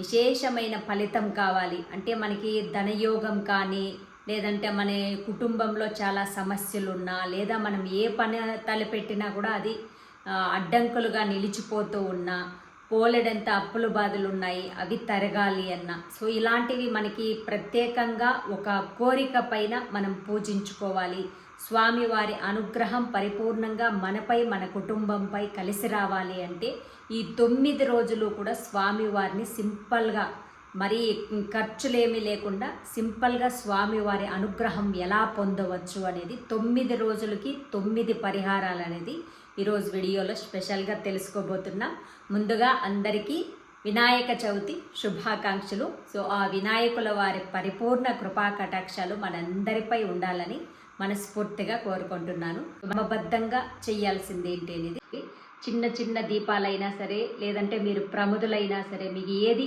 విశేషమైన ఫలితం కావాలి. అంటే మనకి ధనయోగం కానీ లేదంటే మన కుటుంబంలో చాలా సమస్యలు ఉన్నా లేదా మనం ఏ పని తలపెట్టినా కూడా అది అడ్డంకులుగా నిలిచిపోతూ ఉన్నా పోలెడంత అప్పుల బాధలు ఉన్నాయి అవి తరగాలి అన్న. సో ఇలాంటివి మనకి ప్రత్యేకంగా ఒక కోరిక పైన మనం పూజించుకోవాలి. స్వామివారి అనుగ్రహం పరిపూర్ణంగా మనపై మన కుటుంబంపై కలిసి రావాలి అంటే ఈ తొమ్మిది రోజులు కూడా స్వామివారిని సింపుల్గా మరి ఖర్చులేమీ లేకుండా సింపుల్గా స్వామివారి అనుగ్రహం ఎలా పొందవచ్చు అనేది తొమ్మిది రోజులకి తొమ్మిది పరిహారాలు అనేది ఈరోజు వీడియోలో స్పెషల్గా తెలుసుకోబోతున్నాం. ముందుగా అందరికీ వినాయక చవితి శుభాకాంక్షలు. సో ఆ వినాయకుల వారి పరిపూర్ణ కృపా కటాక్షాలు మనందరిపై ఉండాలని మనస్ఫూర్తిగా కోరుకుంటున్నాను. క్రమబద్ధంగా చేయాల్సింది ఏంటి అనేది చిన్న చిన్న దీపాలైనా సరే లేదంటే మీరు ప్రముదులైనా సరే మీకు ఏది